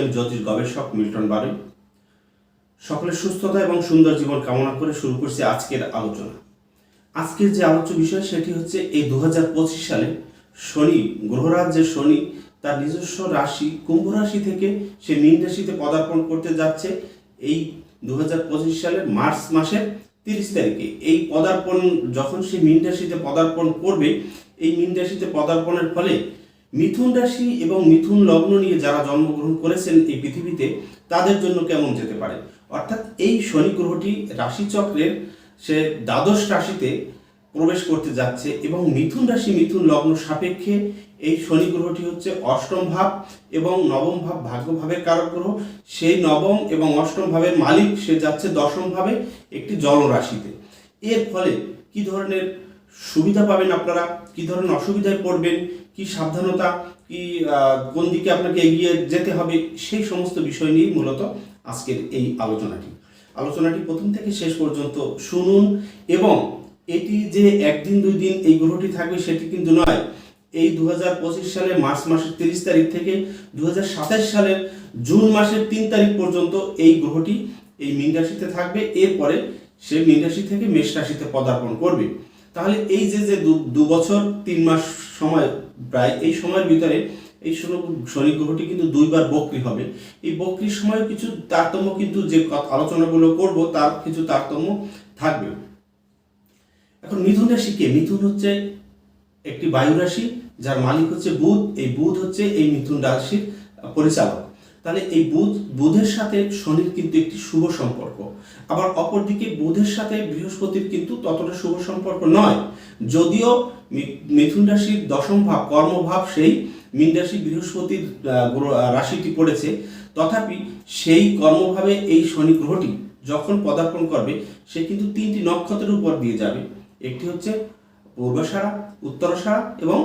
আমি জ্যোতিষ, গবেষক মিল্টন বারুই। সকলের সুস্থতা এবং সুন্দর জীবন কামনা করে শুরু করছি আজকের আলোচনা। আজকের যে আলোচ্য বিষয় সেটি হচ্ছে এই দু হাজার পঁচিশ সালে শনি গ্রহরাজ যে শনি তার নিজস্ব রাশি, কুম্ভ রাশি থেকে সে মীন রাশিতে পদার্পণ করতে যাচ্ছে এই দুহাজার পঁচিশ সালের মার্চ মাসের তিরিশ তারিখে। এই পদার্পণ, যখন সে মীন রাশিতে পদার্পণ করবে, এই মীন রাশিতে পদার্পণের ফলে মিথুন রাশি এবং মিথুন লগ্ন নিয়ে যারা জন্মগ্রহণ করেছেন এই পৃথিবীতে, তাদের জন্য কেমন যেতে পারে? অর্থাৎ এই শনি গ্রহটি রাশিচক্রের সে দ্বাদশ রাশিতে প্রবেশ করতে যাচ্ছে এবং মিথুন রাশি, মিথুন লগ্ন সাপেক্ষে এই শনি গ্রহটি হচ্ছে অষ্টম ভাব এবং নবম ভাব ভাগ্য ভাবের কারক গ্রহ। সেই নবম এবং অষ্টম ভাবের মালিক সে যাচ্ছে দশম ভাবে একটি জলরাশিতে এর ফলে কি ধরনের সুবিধা পাবেন আপনারা? কি ধরনের অসুবিধায় পড়বেন? কি সাবধানতা, কি কোন দিকে আপনাকে এগিয়ে যেতে হবে, সেই সমস্ত বিষয় নিয়ে মূলত আজকের এই আলোচনাটি। আলোচনাটি প্রথম থেকে শেষ পর্যন্ত শুনুন এবং এটি যে একদিন, দুই দিন এই গ্রহটি থাকবে সেটি কিন্তু নয়। এই দু সালের মার্চ মাসের তিরিশ তারিখ থেকে দু হাজার সাতাশ সালের জুন মাসের তিন তারিখ পর্যন্ত এই গ্রহটি এই মীন রাশিতে থাকবে। এরপরে সে মীন রাশি থেকে মেষ রাশিতে পদার্পণ করবে। তাহলে এই যে যে দু বছর, তিন মাস সময়, প্রায় এই সময়ের ভিতরে এই শনি গ্রহটি কিন্তু দুইবার বক্রি হবে। এই বক্রির সময় কিছু তারতম্য কিন্তু যে আলোচনাগুলো করব, তার কিছু তারতম্য থাকবে। এখন মিথুন রাশি কে? মিথুন হচ্ছে একটি বায়ু রাশি, যার মালিক হচ্ছে বুধ। এই বুধ হচ্ছে এই মিথুন রাশির পরিচালক। তাহলে এই বুধ, বুধের সাথে শনির কিন্তু একটি শুভ সম্পর্ক। আবার অপরদিকে বুধের সাথে বৃহস্পতির কিন্তু ততটা শুভ সম্পর্ক নয়। যদিও মিথুন রাশির দশম ভাব, কর্মভাব সেই মীন রাশি বৃহস্পতির রাশিটি পড়েছে। তথাপি সেই কর্মভাবে এই শনি গ্রহটি যখন পদার্পণ করবে, সে কিন্তু তিনটি নক্ষত্রের উপর দিয়ে যাবে। একটি হচ্ছে পূর্বাষাঢ়া উত্তরাষাঢ়া এবং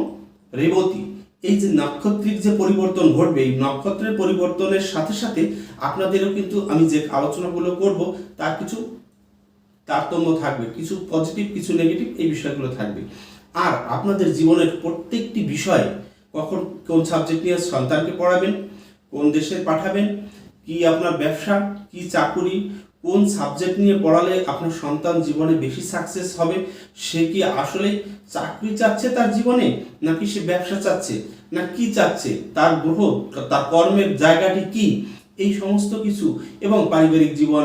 রেবতী। এই যে নক্ষত্রিক যে পরিবর্তন ঘটবে, এই নক্ষত্রের পরিবর্তনের সাথে সাথে আপনাদেরও কিন্তু আমি যে আলোচনাগুলো করব, তার কিছু তারতম্য থাকবে, কিছু পজিটিভ কিছু নেগেটিভ এই বিষয়গুলো থাকবে। আর আপনাদের জীবনের প্রত্যেকটি বিষয় কখন কোন সাবজেক্ট নিয়ে সন্তানকে পড়াবেন, কোন দেশে পাঠাবেন, কি আপনার ব্যবসা, কি চাকুরি কোন সাবজেক্ট নিয়ে পড়ালে আপনার সন্তান জীবনে বেশি সাকসেস হবে? সে কি আসলে চাকরি চাচ্ছে তার জীবনে? নাকি সে ব্যবসা চাচ্ছে? না কি চাচ্ছে? তার গ্রহ তার কর্মের জায়গাটি কি? এই সমস্ত কিছু এবং পারিবারিক জীবন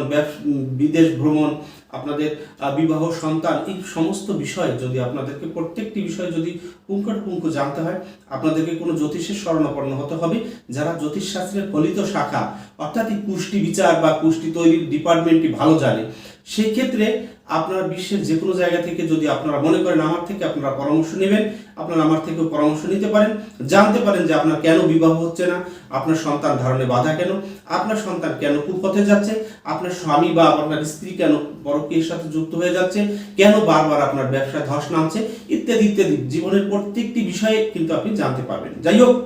বিদেশ ভ্রমণ আপনাদের বিবাহ, সন্তান, এই সমস্ত বিষয় যদি আপনাদেরকে, প্রত্যেকটি বিষয় যদি পুঙ্খানুপুঙ্খ জানতে হয়, আপনাদেরকে কোনো জ্যোতিষের শরণাপন্ন হতে হবে। যারা জ্যোতিষশাস্ত্রের ফলিত শাখা, অর্থাৎ এই পুষ্টি বিচার বা পুষ্টি তৈরির ডিপার্টমেন্টটি ভালো জানে সেই ক্ষেত্রে আপনারা বিশ্বের যে কোনো জায়গা থেকে যদি আপনারা মনে করেন আমার থেকে আপনারা পরামর্শ নেবেন, আপনারা আমার থেকেও পরামর্শ নিতে পারেন, জানতে পারেন যে আপনার কেন বিবাহ হচ্ছে না, আপনার সন্তান ধারণে বাধা কেন, আপনার সন্তান কেন কুপথে যাচ্ছে, আপনার স্বামী বা আপনার স্ত্রী কেন পরকীয়ের সাথে যুক্ত হয়ে যাচ্ছে। কেন বারবার আপনার ব্যবসা ধস নামছে? ইত্যাদি ইত্যাদি। জীবনের প্রত্যেকটি বিষয়ে কিন্তু আপনি জানতে পারবেন। যাই হোক,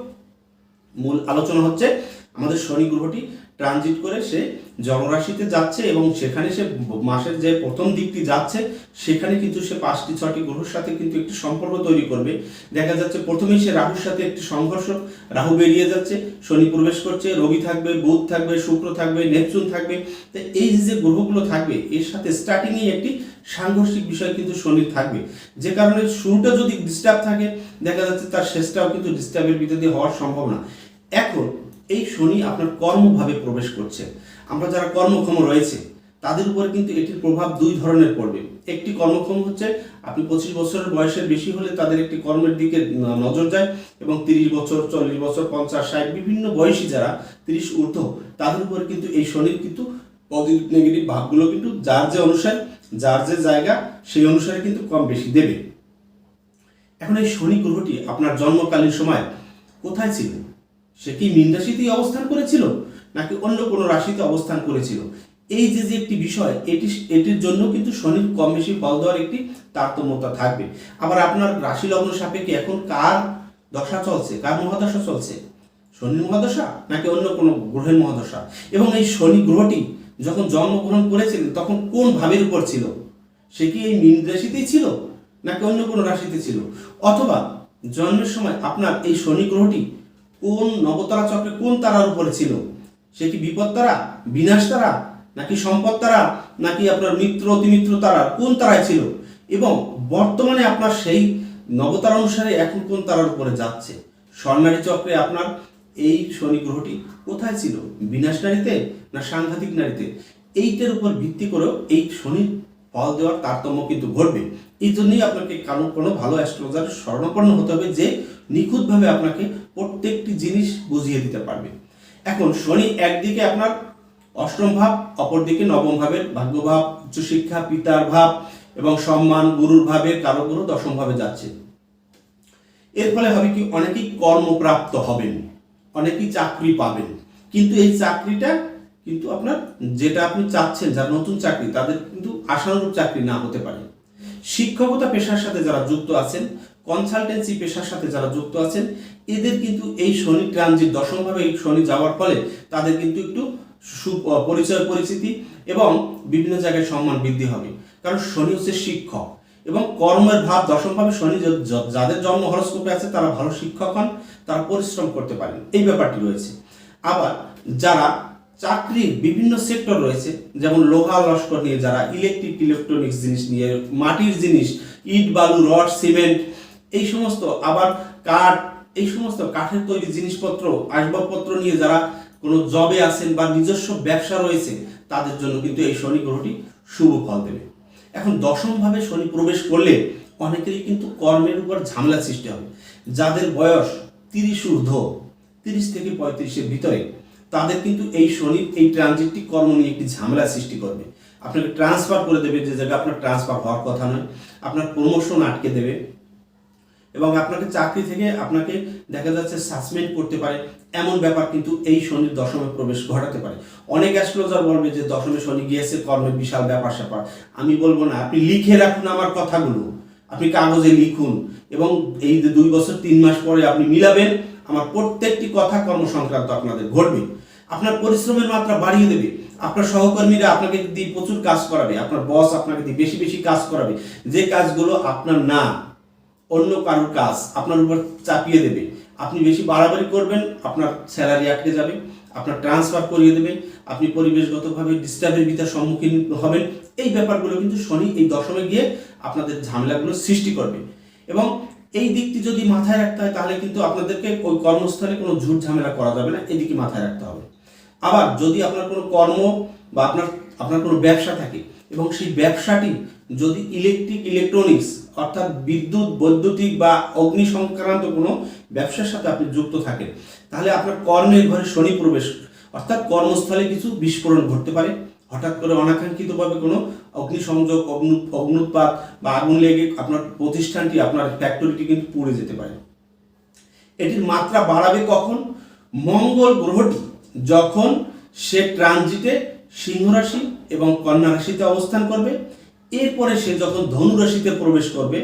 মূল আলোচনা হচ্ছে, আমাদের শনি গ্রহটি ট্রানজিট করে সে জলরাশিতে যাচ্ছে এবং সেখানে সে মাসের যে প্রথম দিকটি যাচ্ছে, সেখানে কিন্তু সে পাঁচটি ছটি গ্রহের সাথে কিন্তু একটি সম্পর্ক তৈরি করবে। দেখা যাচ্ছে প্রথমেই সে রাহুর সাথে একটি সংঘর্ষ, রাহু বেরিয়ে যাচ্ছে, শনি প্রবেশ করছে, রবি থাকবে, বুধ থাকবে, শুক্র থাকবে, নেপচুন থাকবে। তো এই যে গ্রহগুলো থাকবে, এর সাথে স্টার্টিংয়ে একটি সাংঘর্ষিক বিষয় কিন্তু শনির থাকবে। যে কারণে শুরুটা যদি ডিস্টার্ব থাকে, দেখা যাচ্ছে তার শেষটাও কিন্তু ডিস্টার্বের ভিতর দিয়ে হওয়ার সম্ভাবনা। এখন এই শনি আপনার কর্মভাবে প্রবেশ করছে। আমরা যারা কর্মক্ষম রয়েছে, তাদের উপর কিন্তু এটির প্রভাব দুই ধরনের পড়বে। একটি কর্মক্ষম হচ্ছে, আপনি পঁচিশ বছরের বয়সের বেশি হলে তাদের একটি কর্মের দিকে নজর যায় এবং তিরিশ বছর, চল্লিশ বছর, পঞ্চাশ, ষাট বিভিন্ন বয়সী যারা তিরিশ ঊর্ধ্ব, তাদের উপর কিন্তু এই শনির কিন্তু পজিটিভ নেগেটিভ ভাবগুলো কিন্তু যার যে অনুসারে, যার যে জায়গা, সেই অনুসারে কিন্তু কম বেশি দেবে। এখন এই শনি গ্রহটি আপনার জন্মকালীন সময় কোথায় ছিল? সে কি মীন অবস্থান করেছিল, নাকি অন্য কোনো রাশিতে অবস্থান করেছিল? এই যে যে একটি বিষয়, এটি, এটির জন্য কিন্তু শনির কম বেশি ফল দেওয়ার একটি তারতম্যতা থাকবে। আবার আপনার রাশি লগ্ন সাপেক্ষে এখন কার দশা চলছে? কার মহাদশা চলছে? শনির মহাদশা, নাকি অন্য কোনো গ্রহের মহাদশা? এবং এই শনি গ্রহটি যখন জন্মগ্রহণ করেছিলেন, তখন কোন ভাবের উপর ছিল? সে কি এই মীন রাশিতেই ছিল, নাকি অন্য কোনো রাশিতে ছিল? অথবা জন্মের সময় আপনার এই শনি গ্রহটি কোন নবতারা চক্রে কোন তারার উপরে ছিল? সে কি বিপদ তারা, বিনাশ তারা, নাকি সম্পদ তারা, নাকি আপনার মিত্র, অতিমিত্র তারা, কোন তারায় ছিল? এবং বর্তমানে আপনার সেই নবতারা অনুসারে এখন কোন তারার উপরে যাচ্ছে? স্বর্ণারী চক্রে আপনার এই শনি গ্রহটি কোথায় ছিল? বিনাশ নারীতে না সাংঘাতিক নারীতে? এইটার উপর ভিত্তি করেও এই শনির ফল দেওয়ার তারতম্য কিন্তু ঘটবে। এই জন্যই আপনাকে কারণ কোনো ভালো অ্যাস্ট্রোলজার স্মরণাপন্ন হতে হবে যে নিখুঁতভাবে আপনাকে প্রত্যেকটি জিনিস বুঝিয়ে দিতে পারবে। এখন শনি একদিকে আপনার অষ্টম ভাব, অপরদিকে নবম ভাবের ভাগ্যভাব, উচ্চশিক্ষা, পিতার ভাব এবং সম্মান, গুরুর ভাবের কারও গুরু দশম ভাবে যাচ্ছে। এর ফলে হবে কি, অনেকেই কর্মপ্রাপ্ত হবেন, অনেকেই চাকরি পাবেন। কিন্তু এই চাকরিটা কিন্তু আপনার যেটা আপনি চাচ্ছেন, যার নতুন চাকরি, তাদের কিন্তু আশানুরূপ চাকরি না হতে পারে। শিক্ষকতা পেশার সাথে যারা যুক্ত আছেন কনসালটেন্সি পেশার সাথে যারা যুক্ত আছেন, এদের কিন্তু এই শনি ট্রানজিট দশমভাবে এই শনি যাওয়ার ফলে তাদের কিন্তু একটু পরিচয় পরিচিতি এবং বিভিন্ন জায়গায় সম্মান বৃদ্ধি হবে। কারণ শনি হচ্ছে শিক্ষক এবং কর্মের ভাব দশমভাবে শনি যাদের জন্ম হরস্কোপে আছে, তারা ভালো শিক্ষক হন, তারা পরিশ্রম করতে পারেন। এই ব্যাপারটি রয়েছে। আবার যারা চাকরির বিভিন্ন সেক্টর রয়েছে, যেমন লোহা লস্কর নিয়ে যারা ইলেকট্রিক, ইলেকট্রনিক্স জিনিস নিয়ে, মাটির জিনিস, ইট, বালু, রড, সিমেন্ট এই সমস্ত আবার কাঠ, এই সমস্ত কাঠের তৈরি জিনিসপত্র, আসবাবপত্র নিয়ে যারা কোনো জবে আছেন বা নিজস্ব ব্যবসা রয়েছে, তাদের জন্য কিন্তু এই শনি গ্রহটি শুভ ফল দেবে। এখন দশমভাবে শনি প্রবেশ করলে অনেকেরই কিন্তু কর্মের উপর ঝামেলা সৃষ্টি হবে। যাদের বয়স তিরিশ ঊর্ধ্ব, তিরিশ থেকে পঁয়ত্রিশের ভিতরে, তাদের কিন্তু এই শনির এই ট্রানজিটটি কর্ম নিয়ে একটি ঝামেলা সৃষ্টি করবে। আপনাকে ট্রান্সফার করে দেবে যে জায়গায় আপনার ট্রান্সফার হওয়ার কথা নয়। আপনার প্রমোশন আটকে দেবে। এবং আপনাকে চাকরি থেকে আপনাকে দেখা যাচ্ছে সাসপেন্ড করতে পারে। এমন ব্যাপার কিন্তু এই শনির দশমে প্রবেশ ঘটাতে পারে। অনেক অ্যাস্ট্রোলজার বলবে যে দশমে শনি গিয়েছে, কর্মের বিশাল ব্যাপার স্যাপার। আমি বলব না, আপনি লিখে রাখুন আমার কথাগুলো। আপনি কাগজে লিখুন এবং এই দুই বছর, তিন মাস পরে আপনি মিলাবেন, আমার প্রত্যেকটি কথা কর্ম সংক্রান্ত আপনাদের ঘটবে। আপনার পরিশ্রমের মাত্রা বাড়িয়ে দেবে। আপনার সহকর্মীরা আপনাকে দিয়ে প্রচুর কাজ করাবে। আপনার বস আপনাকে দিয়ে বেশি বেশি কাজ করাবে। যে কাজগুলো আপনার না অন্য কারোর কাজ আপনার উপর চাপিয়ে দেবে। আপনি বেশি বাড়াবাড়ি করবেন, আপনার স্যালারি আটকে যাবে, আপনার ট্রান্সফার করিয়ে দেবে, আপনি পরিবেশগতভাবে ডিস্টার্বের ভিতর সম্মুখীন হবেন। এই ব্যাপারগুলো কিন্তু শনি এই দশমে গিয়ে আপনাদের ঝামেলাগুলো সৃষ্টি করবে। এবং এই দিকটি যদি মাথায় রাখতে হয়, তাহলে কিন্তু আপনাদেরকে ওই কর্মস্থলে কোনো ঝুট ঝামেলা করা যাবে না, এদিকে মাথায় রাখতে হবে। আবার যদি আপনার কোনো কর্ম বা আপনার আপনার কোনো ব্যবসা থাকে, এবং সেই ব্যবসাটি যদি ইলেকট্রিক ইলেকট্রনিক্স অর্থাৎ বিদ্যুৎ, বৈদ্যুতিক বা অগ্নি সংক্রান্ত কোনো ব্যবসার সাথে আপনি যুক্ত থাকেন, তাহলে আপনার কর্মের ঘরে শনি প্রবেশ, অর্থাৎ কর্মস্থলে কিছু বিস্ফোরণ ঘটতে পারে। হঠাৎ করে অনাকাঙ্ক্ষিতভাবে কোনো অগ্নিসংযোগ, অগ্নু, অগ্নুৎপাত বা আগুন লেগে আপনার প্রতিষ্ঠানটি, আপনার ফ্যাক্টরিটি কিন্তু পুড়ে যেতে পারে। এটির মাত্রা বাড়াবে কখন? মঙ্গল গ্রহটি যখন সে ট্রানজিটে সিংহ রাশি এবং কন্যা রাশিতে অবস্থান করবে। এরপরে সে যখন ধনু রাশিতে প্রবেশ করবে,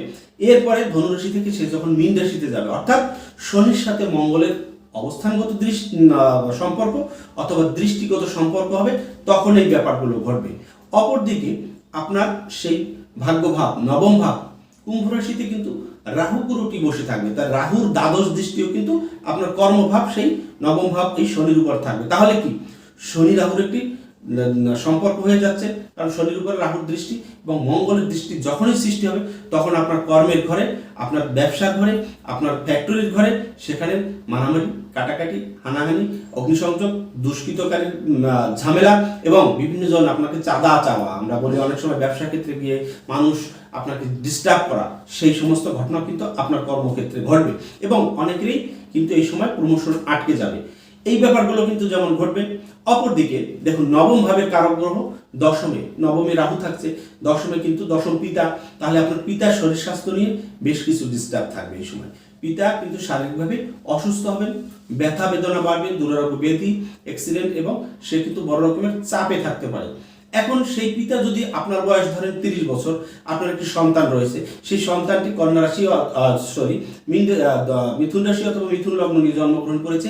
এরপরে ধনু রাশি থেকে সে যখন মীন রাশিতে যাবে, অর্থাৎ শনির সাথে মঙ্গলের অবস্থানগত দৃষ্টি সম্পর্ক অথবা দৃষ্টিগত সম্পর্ক হবে, তখন এই ব্যাপারগুলো ঘটবে। অপরদিকে আপনার সেই ভাগ্যভাব, নবম ভাব, কুম্ভ রাশিতে কিন্তু রাহু গুরুটি বসে থাকবে, তার রাহুর দ্বাদশ দৃষ্টিও কিন্তু আপনার কর্মভাব, সেই নবম ভাব, এই শনির উপর থাকবে। তাহলে কি? শনি রাহুর একটি সম্পর্ক হয়ে যাচ্ছে। কারণ শনির উপরে রাহুর দৃষ্টি এবং মঙ্গলের দৃষ্টি যখনই সৃষ্টি হবে, তখন আপনার কর্মের ঘরে, আপনার ব্যবসার ঘরে, আপনার ফ্যাক্টরির ঘরে, সেখানে মারামারি কাটাকাটি, হানাহানি, অগ্নিসংযোগ দুষ্কৃতকারী ঝামেলা এবং বিভিন্ন জন আপনাকে চাঁদা চাওয়া। আমরা বলি অনেক সময় ব্যবসা ক্ষেত্রে গিয়ে মানুষ আপনাকে ডিস্টার্ব করা, সেই সমস্ত ঘটনা কিন্তু আপনার কর্মক্ষেত্রে ঘটবে। এবং অনেকেরই কিন্তু এই সময় প্রমোশন আটকে যাবে। এই ব্যাপারগুলো কিন্তু যেমন ঘটবে, অপরদিকে দেখুন নবম ভাবের কারক গ্রহ, দশমে, নবমে রাহু থাকছে, দশমে কিন্তু দশম পিতা, তাহলে আপনার পিতার শরীর স্বাস্থ্য নিয়ে বেশ কিছু ডিস্টার্ব থাকবে এই সময়। পিতা কিন্তু শারীরিকভাবে অসুস্থ হবেন, ব্যথা বেদনা বাড়বে, দুরারোগ্য ব্যাধি অ্যাক্সিডেন্ট এবং সে কিন্তু বড় রকমের চাপে থাকতে পারে। এখন সেই পিতা যদি আপনার বয়স ধরেন তিরিশ বছর, আপনার একটি সন্তান রয়েছে, সেই সন্তানটি কন্যা রাশি সরি মিথুন রাশি অথবা মিথুন লগ্ন নিয়ে জন্মগ্রহণ করেছে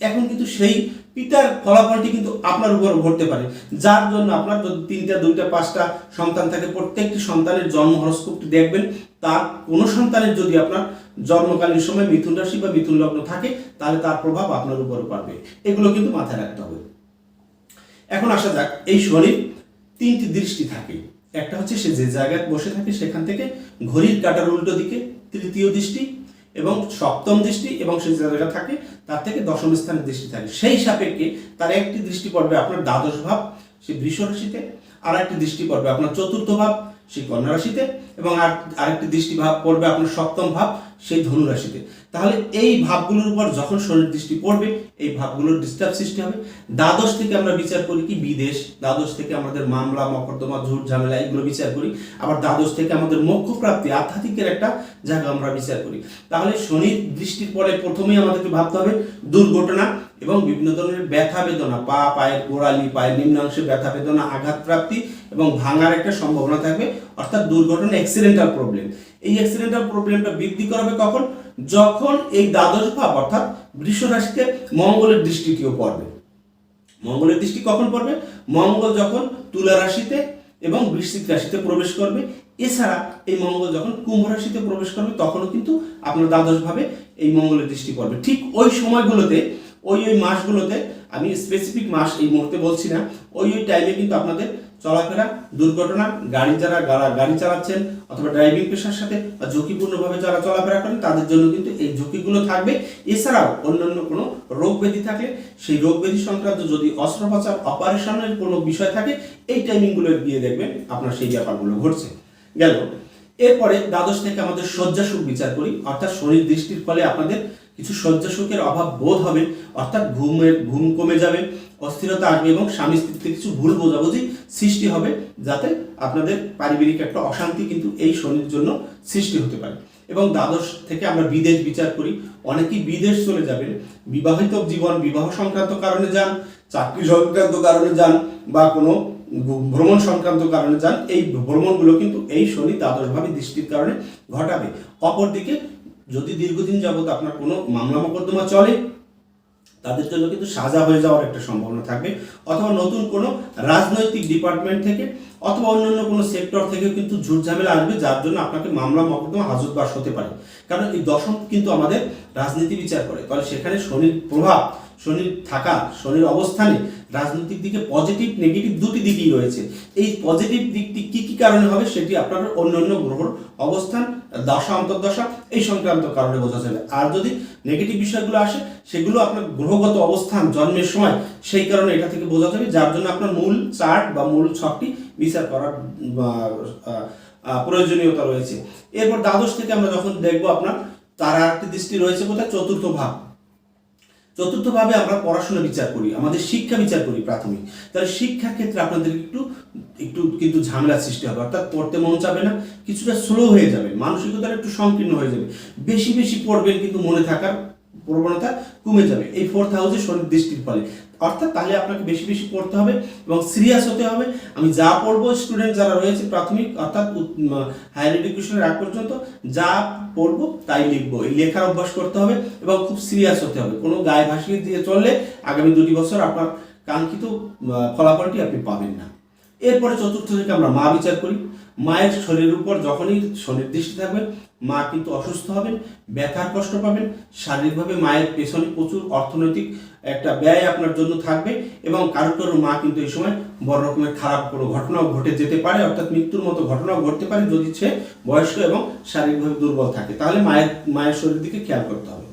এখন কিন্তু সেই পিতার ফলাফলটি কিন্তু আপনার উপর ঘটতে পারে। যার জন্য আপনার যদি তিনটা, দুইটা, পাঁচটা সন্তান থাকে, প্রত্যেকটি সন্তানের জন্ম হরস্কোপটি দেখবেন, তার কোনো সন্তানের যদি আপনার জন্মকালীন সময় মিথুন রাশি বা মিথুন লগ্ন থাকে, তাহলে তার প্রভাব আপনার উপর পড়বে। এগুলো কিন্তু মাথায় রাখতে হবে। এখন আসা যাক, এই শনির তিনটি দৃষ্টি থাকে। একটা হচ্ছে সে যে জায়গায় বসে থাকে, সেখান থেকে ঘড়ির কাটার উল্টো দিকে, তৃতীয় দৃষ্টি এবং সপ্তম দৃষ্টি এবং সে জায়গাটা থাকে, তার থেকে দশম স্থানের দৃষ্টি থাকে। সেই সাপেক্ষে তার একটি দৃষ্টি পড়বে আপনার দ্বাদশ ভাব, সে বৃষ রাশিতে, আর একটি দৃষ্টি পড়বে আপনার চতুর্থ ভাব সেই কন্যা রাশিতে, এবং আর আরেকটি দৃষ্টি ভাব পড়বে আপনার সপ্তম ভাব সেই ধনু রাশিতে। তাহলে এই ভাবগুলোর উপর যখন শনির দৃষ্টি পড়বে, এই ভাবগুলোর ডিস্টার্ব সৃষ্টি হবে। দ্বাদশ থেকে আমরা বিচার করি কি? বিদেশ। দ্বাদশ থেকে আমাদের মামলা, মকদ্দমা, ঝুট ঝামেলা এগুলো বিচার করি। আবার দ্বাদশ থেকে আমাদের মোক্ষ প্রাপ্তি আধ্যাত্মিকের একটা জায়গা আমরা বিচার করি। তাহলে শনির দৃষ্টির পরে প্রথমেই আমাদেরকে ভাবতে হবে দুর্ঘটনা এবং বিভিন্ন ধরনের ব্যথা বেদনা, পা, পায়ের গোড়ালি, পায়ের নিম্নাংশে ব্যথা বেদনা, আঘাত প্রাপ্তি এবং ভাঙার একটা সম্ভাবনা থাকবে, অর্থাৎ দুর্ঘটনা অ্যাক্সিডেন্টাল প্রবলেম এই অ্যাক্সিডেন্টাল প্রবলেমটা বৃদ্ধি করবে কখন? যখন এই দ্বাদশ ভাব, অর্থাৎ বৃষ রাশিতে মঙ্গলের দৃষ্টিটিও পড়বে। মঙ্গলের দৃষ্টি কখন পড়বে? মঙ্গল যখন তুলা রাশিতে এবং বৃশ্চিক রাশিতে প্রবেশ করবে, এছাড়া এই মঙ্গল যখন কুম্ভ রাশিতে প্রবেশ করবে, তখনও কিন্তু আপনার দ্বাদশ ভাবে এই মঙ্গলের দৃষ্টি পড়বে। ঠিক ওই সময়গুলোতে, ওই ওই মাসগুলোতে, আমি স্পেসিফিক মাস এই মুহূর্তে বলছি না, ওই ওই টাইমে কিন্তু আপনাদের চলাফেরা, দুর্ঘটনা, গাড়ি যারা গাড়ি চালাচ্ছেন অথবা ড্রাইভিং পেশার সাথে ঝুঁকিপূর্ণভাবে যারা চলাফেরা করেন, তাদের জন্য কিন্তু এই ঝুঁকিগুলো থাকবে। এছাড়াও অন্যান্য কোনো রোগ ব্যাধি থাকলে সেই রোগ ব্যাধি সংক্রান্ত যদি অস্ত্রোপচার অপারেশনের কোনো বিষয় থাকে, এই টাইমিংগুলো গিয়ে দেখবেন আপনার সেই ব্যাপারগুলো ঘটছে। গেল। এরপরে দ্বাদশ থেকে আমাদের শয্যা সুখ বিচার করি, অর্থাৎ শরীর দৃষ্টির ফলে আপনাদের কিছু শয্যা সুখের অভাব বোধ হবে, অর্থাৎ ঘুমের, ঘুম কমে যাবে, অস্থিরতা আসবে এবং স্বামী স্ত্রীতে কিছু ভুল বোঝাবুঝি সৃষ্টি হবে, যাতে আপনাদের পারিবারিক একটা অশান্তি কিন্তু এই শনির জন্য সৃষ্টি হতে পারে। এবং দ্বাদশ থেকে আমরা বিদেশ বিচার করি, অনেকেই বিদেশ চলে যাবেন, বিবাহিত জীবন, বিবাহ সংক্রান্ত কারণে যান, চাকরি সংক্রান্ত কারণে যান, বা কোনো ভ্রমণ সংক্রান্ত কারণে যান, এই ভ্রমণগুলো কিন্তু এই শনি দ্বাদশভাবে দৃষ্টির কারণে ঘটাবে। অপরদিকে যদি দীর্ঘদিন যাবত আপনার কোনো মামলা মোকদ্দমা চলে, তাদের জন্য কিন্তু সাজা হয়ে যাওয়ার একটা সম্ভাবনা থাকবে। অথবা নতুন কোনো রাজনৈতিক ডিপার্টমেন্ট থেকে অথবা অন্যান্য কোনো সেক্টর থেকেও কিন্তু ঝুট ঝামেলা আসবে, যার জন্য আপনাকে মামলা মকদ্দমা হাজতবাস হতে পারে। কারণ এই দশম কিন্তু আমাদের রাজনীতি বিচার করে। তাহলে সেখানে শনির প্রভাব, শনির থাকা, শনির অবস্থানে রাজনৈতিক দিকে পজিটিভ নেগেটিভ দুটি দিকই রয়েছে। এই পজিটিভ দিকটি কি কি কারণে হবে, সেটি আপনার অন্যান্য গ্রহর অবস্থান দশা অন্তর্দশা এই সংক্রান্ত কারণে বোঝা যাবে। আর যদি নেগেটিভ বিষয়গুলো আসে, সেগুলো আপনার গ্রহগত অবস্থান, জন্মের সময়, সেই কারণে এটা থেকে বোঝা যাবে, যার জন্য আপনার মূল চার্ট বা মূল ছকটি বিচার করার প্রয়োজনীয়তা রয়েছে। এরপর দ্বাদশ থেকে আমরা যখন দেখব আপনার তার একটি দৃষ্টি রয়েছে কোথায় চতুর্থ ভাব চতুর্থভাবে আমরা পড়াশোনা বিচার করি, আমাদের শিক্ষা বিচার করি প্রাথমিক। তাহলে শিক্ষা ক্ষেত্রে আপনাদের একটু একটু কিন্তু ঝামেলার সৃষ্টি হবে, অর্থাৎ পড়তে মন চাবে না, কিছুটা স্লো হয়ে যাবে মানসিকতা একটু সংকীর্ণ হয়ে যাবে। বেশি বেশি পড়বেন কিন্তু মনে থাকার প্রবণতা কমে যাবে। এই ফোর্থ হাউসে শরীর দৃষ্টির ফলে। অর্থাৎ তাহলে আপনাকে বেশি বেশি পড়তে হবে এবং সিরিয়াস হতে হবে। আমি যা পড়ব স্টুডেন্ট যারা রয়েছে প্রাথমিক অর্থাৎ হায়ার এডুকেশনের আগ পর্যন্ত যা পড়ব তাই লিখব। এই লেখার অভ্যাস করতে হবে এবং খুব সিরিয়াস হতে হবে। কোনো গায়ে ভাসিয়ে দিয়ে চললে আগামী দুটি বছর আপনার কাঙ্ক্ষিত ফলাফলটি আপনি পাবেন না। এরপরে চতুর্থ থেকে আমরা মা বিচার করি। মায়ের শরীরের উপর যখনই শনির দৃষ্টি থাকবে মা কিন্তু অসুস্থ হবেন, ব্যথার কষ্ট পাবেন, শারীরিকভাবে মায়ের পেছনে প্রচুর অর্থনৈতিক একটা ব্যয় আপনার জন্য থাকবে এবং কারও কারও মা কিন্তু এই সময় বড় রকমের খারাপ কোনো ঘটনাও ঘটে যেতে পারে, অর্থাৎ মৃত্যুর মতো ঘটনাও ঘটতে পারে যদি সে বয়স্ক এবং শারীরিকভাবে দুর্বল থাকে। তাহলে মায়ের মায়ের শরীরের দিকে খেয়াল করতে হবে।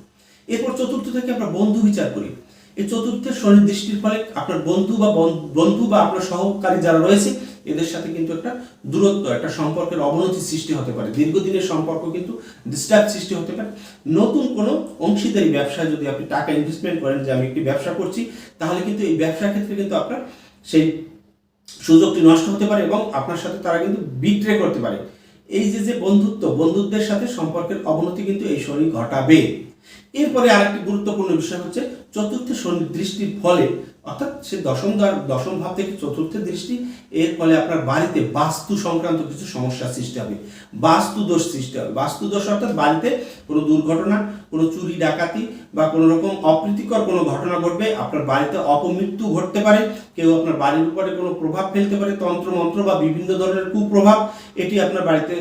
এরপর চতুর্থ থেকে আমরা বন্ধু বিচার করি। এই চতুর্থের শনি দৃষ্টির ফলে আপনার বন্ধু বা বন- বন্ধু বা আপনার সহকারী যারা রয়েছে এদের সাথে কিন্তু একটা দূরত্ব, একটা সম্পর্কের অবনতি সৃষ্টি হতে পারে। দীর্ঘদিনের সম্পর্ক কিন্তু ডিস্টার্ব সৃষ্টি হতে পারে। নতুন কোনো অংশীদারি ব্যবসায় যদি আপনি টাকা ইনভেস্টমেন্ট করেন, যে আমি একটি ব্যবসা করছি, তাহলে কিন্তু এই ব্যবসার ক্ষেত্রে কিন্তু আপনার সেই সুযোগটি নষ্ট হতে পারে এবং আপনার সাথে তারা কিন্তু বিট্রে করতে পারে। এই যে যে বন্ধুত্ব, বন্ধুত্বের সাথে সম্পর্কের অবনতি কিন্তু এই শনি ঘটাবে। এরপরে আরেকটি গুরুত্বপূর্ণ বিষয় হচ্ছে, চতুর্থ শনি দৃষ্টির ফলে অর্থাৎ সে দশম দশম ভাব থেকে চতুর্থ দৃষ্টি, এর ফলে আপনার বাড়িতে বাস্তু সংক্রান্ত কিছু সমস্যার সৃষ্টি হবে। বাস্তু দোষ সৃষ্টি হবে। বাস্তু দোষ অর্থাৎ বাড়িতে কোনো দুর্ঘটনা, কোনো চুরি, ডাকাতি বা কোনো রকম অপ্রীতিকর কোনো ঘটনা ঘটবে, আপনার বাড়িতে অপমৃত্যু ঘটতে পারে, কেউ আপনার বাড়ির উপরে কোনো প্রভাব ফেলতে পারে তন্ত্র মন্ত্র বা বিভিন্ন ধরনের কুপ্রভাব, এটি আপনার বাড়িতে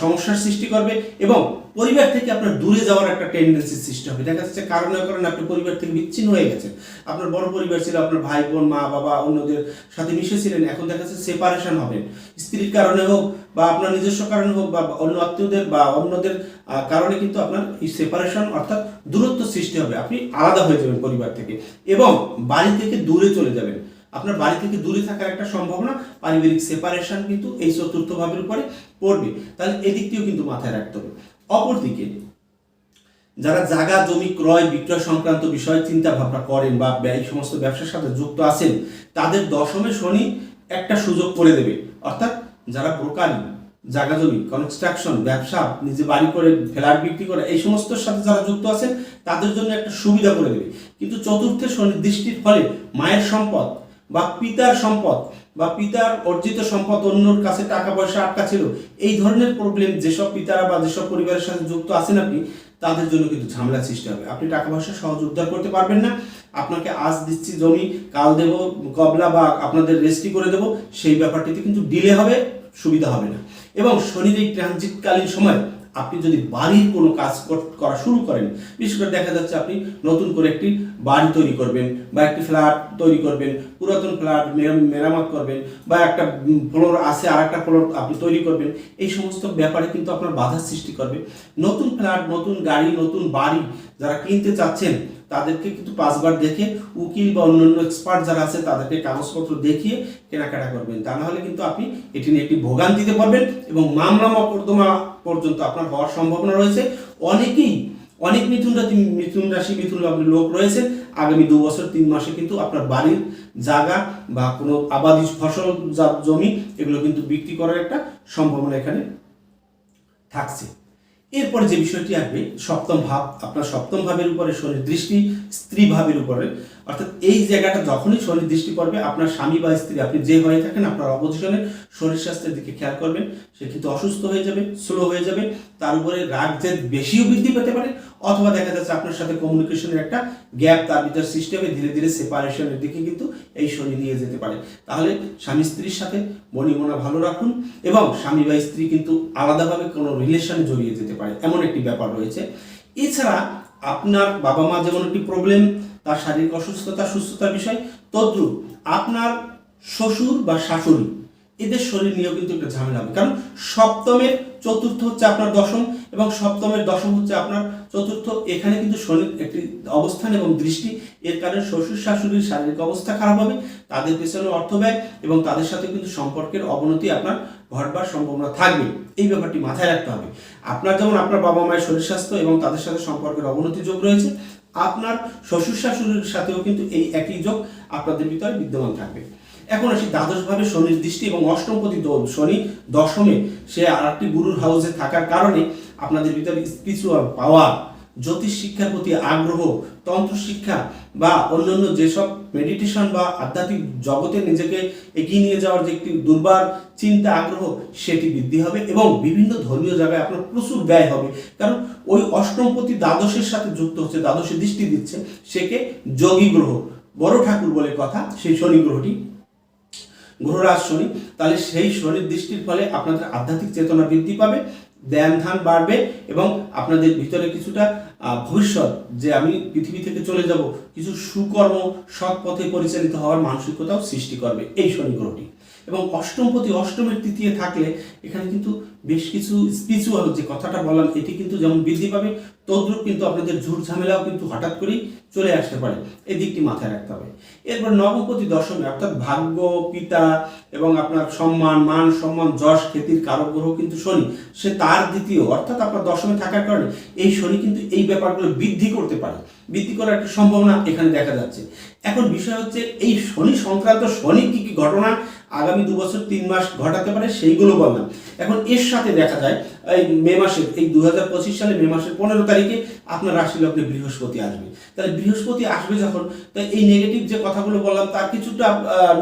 সমস্যার সৃষ্টি করবে এবং পরিবার থেকে আপনার দূরে যাওয়ার একটা টেন্ডেন্সি সৃষ্টি হবে। দেখা যাচ্ছে কারণে কারণে আপনি পরিবার থেকে বিচ্ছিন্ন হয়ে গেছেন আপনার বড় পরিবার ছিল, আপনার ভাই বোন মা, বাবা, অন্যদের সাথে মিশেছিলেন, এখন দেখা যাচ্ছে সেপারেশন হবেন স্ত্রীর কারণে হোক বা আপনার নিজস্ব কারণে হোক বা অন্য আত্মীয়দের বা অন্যদের কারণে কিন্তু আপনার এই সেপারেশন অর্থাৎ দূরত্ব সৃষ্টি হবে। আপনি আলাদা হয়ে যাবেন পরিবার থেকে এবং বাড়ি থেকে দূরে চলে যাবেন। আপনার বাড়ি থেকে দূরে থাকার একটা সম্ভাবনা, পারিবারিক সেপারেশন কিন্তু এই চতুর্থ ভাবের উপরে পড়বে। তাহলে এদিকটিও কিন্তু মাথায় রাখতে হবে। অপরদিকে যারা জায়গা জমি, ক্রয়, বিক্রয় সংক্রান্ত বিষয়ে চিন্তা ভাবনা করেন বা এই সমস্ত ব্যবসার সাথে যুক্ত আছেন, তাদের দশমে শনি একটা সুযোগ করে দেবে। অর্থাৎ যারা ব্রোকারি জায়গা জমি কনস্ট্রাকশন ব্যবসা, নিজে বাড়ি করে, ফ্ল্যাট বিক্রি করে, এই সমস্তর সাথে যারা যুক্ত আছেন, তাদের জন্য একটা সুবিধা করে দেবে। কিন্তু চতুর্থে শনি দৃষ্টির ফলে মায়ের সম্পদ বা পিতার সম্পদ বা পিতার অর্জিত সম্পদ অন্যর কাছে টাকা পয়সা আটকা ছিল, এই ধরনের প্রবলেম যেসব পিতারা বা যেসব পরিবারের সাথে যুক্ত আছেন আপনি তাদের জন্য কিন্তু ঝামেলা সৃষ্টি হবে। আপনি টাকা পয়সা সহজ উদ্ধার করতে পারবেন না। আপনাকে আজ দিচ্ছি জমি, কাল দেব কবলা বা আপনাদের রেজিস্ট্রি করে দেব। সেই ব্যাপারটিতে কিন্তু ডিলে হবে, সুবিধা হবে না। এবং শনির এই ট্রানজিটকালীন সময় আপনি যদি বাড়ির কোনো কাজ করা শুরু করেন, বিশেষ করে দেখা যাচ্ছে আপনি নতুন করে একটি বাড়ি তৈরি করবেন বা একটি ফ্ল্যাট তৈরি করবেন, পুরাতন ফ্ল্যাট মেরা- মেরামত করবেন বা একটা ফ্লোর আছে আর একটা ফ্লোর আপনি তৈরি করবেন, এই সমস্ত ব্যাপারে কিন্তু আপনার বাধা সৃষ্টি করবে। নতুন ফ্ল্যাট, নতুন গাড়ি, নতুন বাড়ি যারা কিনতে চাচ্ছেন তাদেরকে কিন্তু পাঁচবার দেখে উকিল বা অন্যান্য এক্সপার্ট যারা আছে তাদেরকে কাগজপত্র দেখিয়ে কেনাকাটা করবেন। তা নাহলে কিন্তু আপনি এটি নিয়ে একটি ভোগান্তিতে পারবেন এবং মামলা মকদ্দমা পর্যন্ত আপনার হওয়ার সম্ভাবনা রয়েছে। অনেকেই, অনেক মিথুন রাশি মিথুন রাশি, মিথুন লগ্নের লোক রয়েছে। আগামী দু বছর, তিন মাসে কিন্তু আপনার বাড়ির জায়গা বা কোনো আবাদি ফসল জমি এগুলো কিন্তু বিক্রি করার একটা সম্ভাবনা এখানে থাকছে। এরপরে যে বিষয়টি আসবে, সপ্তম ভাব, আপনার সপ্তম ভাবের উপরে শনির দৃষ্টি, স্ত্রী ভাবের উপরে। অর্থাৎ এই জায়গাটা যখনই শনির দৃষ্টি পড়বে, আপনার স্বামী বা স্ত্রী, আপনি যে হয়ে থাকেন, আপনার অপোজিশনে শরীর স্বাস্থ্যের দিকে খেয়াল করবেন, সে কিন্তু অসুস্থ হয়ে যাবে, স্লো হয়ে যাবে, তার উপরে রাগ যে বেশিও বৃদ্ধি পেতে পারে অথবা দেখা যাচ্ছে আপনার সাথে কমিউনিকেশনের একটা গ্যাপ তার ভিতরে হবে ধীরে ধীরে সেপারেশনের দিকে কিন্তু এই শনি নিয়ে যেতে পারে। তাহলে স্বামী স্ত্রীর সাথে মনিমনা ভালো রাখুন এবং স্বামী বা স্ত্রী কিন্তু আলাদাভাবে কোনো রিলেশনে জড়িয়ে যেতে পারে। এমন একটি ব্যাপার রয়েছে। এছাড়া আপনার বাবা মা যেমন একটি প্রবলেম তার শারীরিক অসুস্থতা, সুস্থতার বিষয়, তদ্রুপ আপনার শ্বশুর বা শাশুড়ি এদের শরীর নিয়েও কিন্তু একটা ঝামেলা হবে। কারণ সপ্তমের চতুর্থ হচ্ছে আপনার দশম এবং সপ্তমের দশম হচ্ছে আপনার চতুর্থ। এখানে কিন্তু শনির একটি অবস্থান এবং দৃষ্টি, এর কারণে শ্বশুর শাশুড়ির শারীরিক অবস্থা খারাপ হবে, তাদের পেছনে অর্থ ব্যয় এবং তাদের সাথে কিন্তু সম্পর্কের অবনতি আপনার ঘটবার সম্ভাবনা থাকবে। এই ব্যাপারটি মাথায় রাখতে হবে। আপনার যেমন আপনার বাবা মায়ের শরীর স্বাস্থ্য এবং তাদের সাথে সম্পর্কের অবনতি যোগ রয়েছে, আপনার শ্বশুর শাশুড়ির সাথেও কিন্তু এই একই যোগ আপনাদের ভিতরে বিদ্যমান থাকবে। এখন আসি দ্বাদশভাবে শনির দৃষ্টি এবং অষ্টমপতি শনি দশমে। সে আর একটি গুরুর হাউসে থাকার কারণে আপনাদের ভিতরে স্পিরিচুয়াল পাওয়ার জ্যোতিষ শিক্ষার প্রতি আগ্রহ, তন্ত্র শিক্ষা বা অন্যান্য যেসব মেডিটেশন বা আধ্যাত্মিক জগতে নিজেকে এগিয়ে নিয়ে যাওয়ার যে একটি দুর্বার চিন্তা, আগ্রহ, সেটি বৃদ্ধি হবে এবং বিভিন্ন ধর্মীয় জায়গায় আপনার প্রচুর ব্যয় হবে। কারণ ওই অষ্টমপতি দ্বাদশের সাথে যুক্ত হচ্ছে, দ্বাদশে দৃষ্টি দিচ্ছে, সেকে যোগী গ্রহ, বড় ঠাকুর বলে কথা, সেই শনি গ্রহটি গ্রহরাজ শনি, তাহলে সেই শনির দৃষ্টির ফলে আপনাদের আধ্যাত্মিক চেতনা বৃদ্ধি পাবে, ধ্যান ধান বাড়বে এবং আপনাদের ভিতরে কিছুটা ভবিষ্যৎ, যে আমি পৃথিবী থেকে চলে যাব, কিছু সুকর্ম সৎ পথে পরিচালিত হওয়ার মানসিকতাও সৃষ্টি করবে, এই শনি গ্রহটি। এবং অষ্টমপতি অষ্টমের তৃতীয় থাকলে এখানে কিন্তু বেশ কিছু স্পিরিচুয়াল যে কথাটা বললাম, এটি কিন্তু যেমন বৃদ্ধি পাবে, তদ্রুপ কিন্তু আপনাদের ঝুট ঝামেলাও কিন্তু হঠাৎ করেই চলে আসতে পারে। এই দিকটি মাথায় রাখতে হবে। এরপর নবপতি দশমে, অর্থাৎ ভাগ্য, পিতা এবং আপনার সম্মান, মান সম্মান, যশ, খ্যাতির কারক গ্রহ কিন্তু শনি। সে তার দ্বিতীয়, অর্থাৎ আপনার দশমে থাকার কারণে এই শনি কিন্তু এই ব্যাপারগুলো বৃদ্ধি করতে পারে। বৃদ্ধি করার একটা সম্ভাবনা এখানে দেখা যাচ্ছে। এখন বিষয় হচ্ছে, এই শনি সংক্রান্ত শনি কি কি ঘটনা আগামী দু বছর, তিন মাস ঘটাতে পারে, সেইগুলো বললাম। এখন এর সাথে দেখা যায়, এই মে মাসের, এই দু হাজার পঁচিশ সালে মে মাসের পনেরো তারিখে আপনার রাশি লগ্নে বৃহস্পতি আসবে। তাহলে বৃহস্পতি আসবে যখন, তাই এই নেগেটিভ যে কথাগুলো বললাম, তার কিছুটা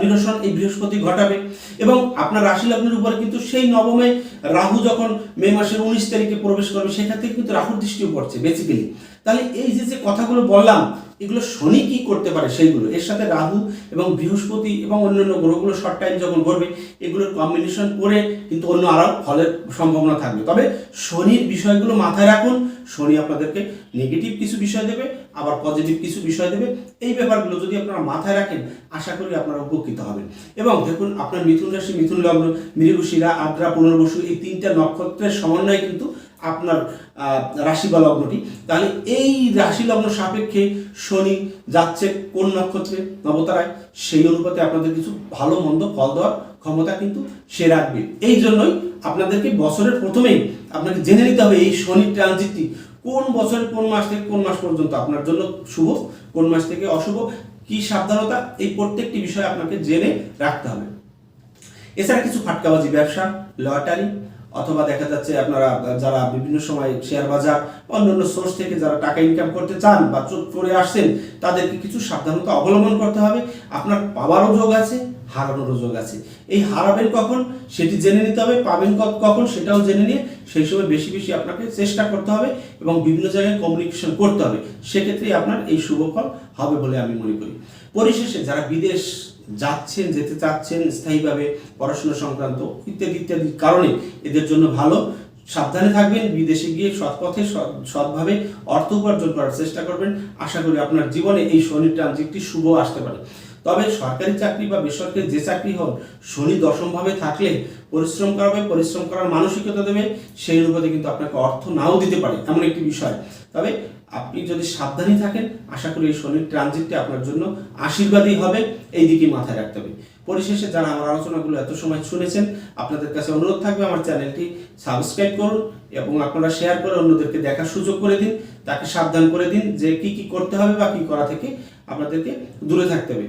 নিরসন এই বৃহস্পতি ঘটাবে। এবং আপনার রাশি লগ্নের উপরে কিন্তু সেই নবমে রাহু যখন মে মাসের উনিশ তারিখে প্রবেশ করবে, সেখান থেকে কিন্তু রাহুর দৃষ্টিও পড়ছে বেসিক্যালি তাহলে এই যে যে কথাগুলো বললাম এগুলো শনি কি করতে পারে সেইগুলো? এর সাথে রাহু এবং বৃহস্পতি এবং অন্যান্য গ্রহগুলো শর্ট টাইম যখন করবে, এগুলোর কম্বিনেশন করে কিন্তু অন্য আরও ফলের সম্ভাবনা থাকবে। তবে শনির বিষয়গুলো মাথায় রাখুন, শনি আপনাদেরকে নেগেটিভ কিছু বিষয় দেবে, আবার পজিটিভ কিছু বিষয় দেবে। এই ব্যাপারগুলো যদি আপনারা মাথায় রাখেন, আশা করি আপনারা উপকৃত হবেন। এবং দেখুন, আপনার মিথুন রাশি, মিথুন লগ্ন, মৃগশিরা, আদ্রা, পুনর্বসু এই তিনটা নক্ষত্রের সমন্বয়ে কিন্তু আপনার রাশি বা লগ্নটি। তাহলে এই রাশি লগ্ন সাপেক্ষে শনি যাচ্ছে কোন নক্ষত্রে? নবতারায় সেই অনুপাতে আপনাদের কিছু ভালো মন্দ ফল দেওয়ার ক্ষমতা কিন্তু সে রাখবে। এই জন্যই আপনাদেরকে বছরের প্রথমেই আপনাকে জেনে নিতে হবে এই শনি ট্রানজিটটি কোন বছরের, কোন মাস থেকে, কোন মাস পর্যন্ত আপনার জন্য শুভ, কোন মাস থেকে অশুভ, কি সাবধানতা, এই প্রত্যেকটি বিষয় আপনাকে জেনে রাখতে হবে। এছাড়া কিছু ফাটকাবাজি, ব্যবসা, লটারি অথবা দেখা যাচ্ছে আপনারা যারা বিভিন্ন সময় শেয়ার বাজার অন্যান্য সোর্স থেকে যারা টাকা ইনকাম করতে চান বা চোখ করে আসছেন, তাদেরকে কিছু সাবধানতা অবলম্বন করতে হবে। আপনার পাওয়ারও যোগ আছে, হারানোরও যোগ আছে। এই হারাবেন কখন? সেটি জেনে নিতে হবে। পাবেন কখন? সেটাও জেনে নিয়ে সেই সময় বেশি বেশি আপনাকে চেষ্টা করতে হবে এবং বিভিন্ন জায়গায় কমিউনিকেশন করতে হবে। সেক্ষেত্রেই আপনার এই শুভ ফল হবে বলে আমি মনে করি। পরিশেষে যারা বিদেশ যাচ্ছেন, যেতে চাচ্ছেন, স্থায়ীভাবে পড়াশোনা সংক্রান্ত ইত্যাদি ইত্যাদি কারণে এদের জন্য ভালো। সাবধানে থাকবেন, বিদেশে গিয়ে সৎ পথে সৎ- সৎভাবে অর্থ উপার্জন করার চেষ্টা করবেন। আশা করি আপনার জীবনে এই শনি ট্রানজিটটি শুভ আসতে পারে। তবে সরকারি চাকরি বা বেসরকারি যে চাকরি হন, শনি দশমভাবে থাকলে পরিশ্রম করাবে, পরিশ্রম করার মানসিকতা দেবে, সেই অনুপাতে কিন্তু আপনাকে অর্থ নাও দিতে পারে, এমন একটি বিষয়। তবে আপনি যদি সাবধানী থাকেন, আশা করি এই শনির ট্রানজিটটি আপনার জন্য আশীর্বাদই হবে। এই দিকে মাথায় রাখতে হবে। পরিশেষে যারা আমার আলোচনাগুলো এত সময় শুনেছেন, আপনাদের কাছে অনুরোধ থাকবে আমার চ্যানেলটি সাবস্ক্রাইব করুন এবং আপনারা শেয়ার করে অন্যদেরকে দেখার সুযোগ করে দিন। তাকে সাবধান করে দিন যে কি কি করতে হবে বা কি করা থেকে আপনাদেরকে দূরে থাকতে হবে।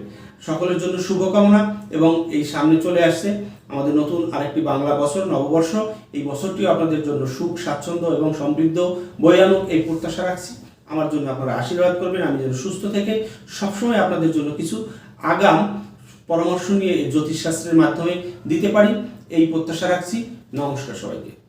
সকলের জন্য শুভকামনা এবং এই সামনে চলে আসছে আমাদের নতুন আরেকটি বাংলা বছর, নববর্ষ। এই বছরটিও আপনাদের জন্য সুখ, স্বাচ্ছন্দ্য এবং সমৃদ্ধ বয়ে আনুক, এই প্রত্যাশা রাখছি। আমার জন্য আপনারা আশীর্বাদ করবেন, আমি যেন সুস্থ থেকে সবসময় আপনাদের জন্য কিছু আগাম পরামর্শ নিয়ে জ্যোতিষশাস্ত্রের মাধ্যমে দিতে পারি। এই প্রত্যাশা রাখছি। নমস্কার সবাইকে।